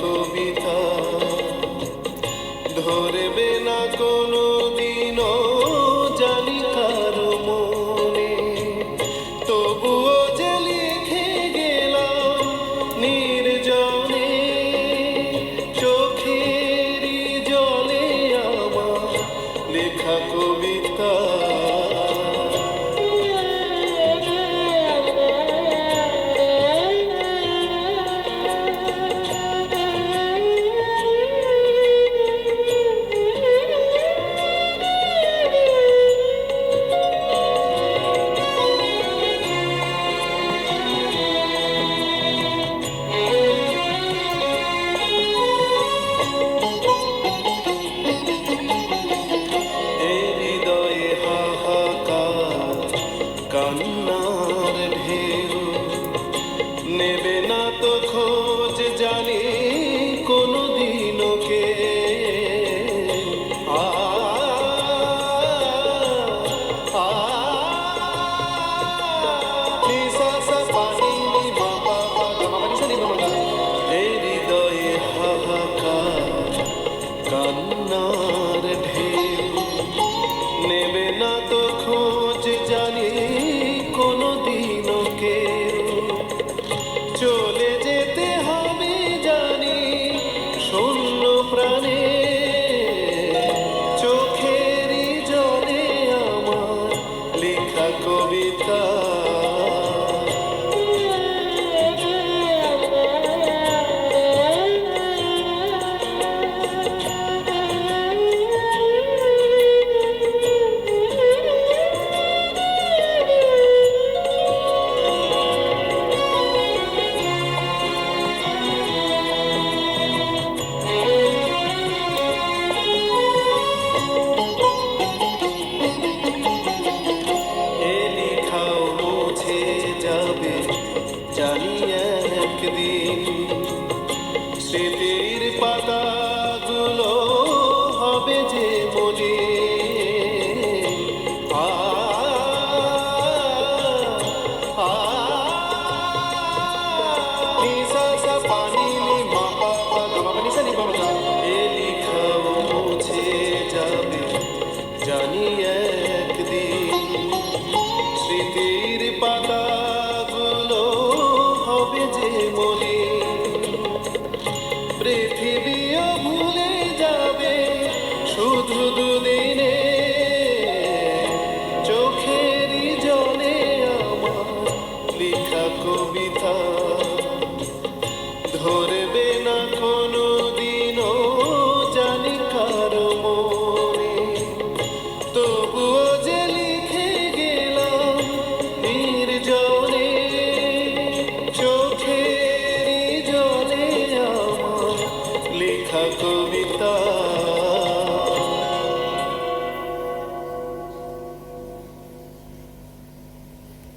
কবিতা ধরবে না কোনো দিনও জানি কারও মনে। তবুও যে লিখে গেলাম নির্জনে চোখের জলে আমার লেখা কবিতা ঢেউ নেবে না তো খ কবিতা to be পৃথিবী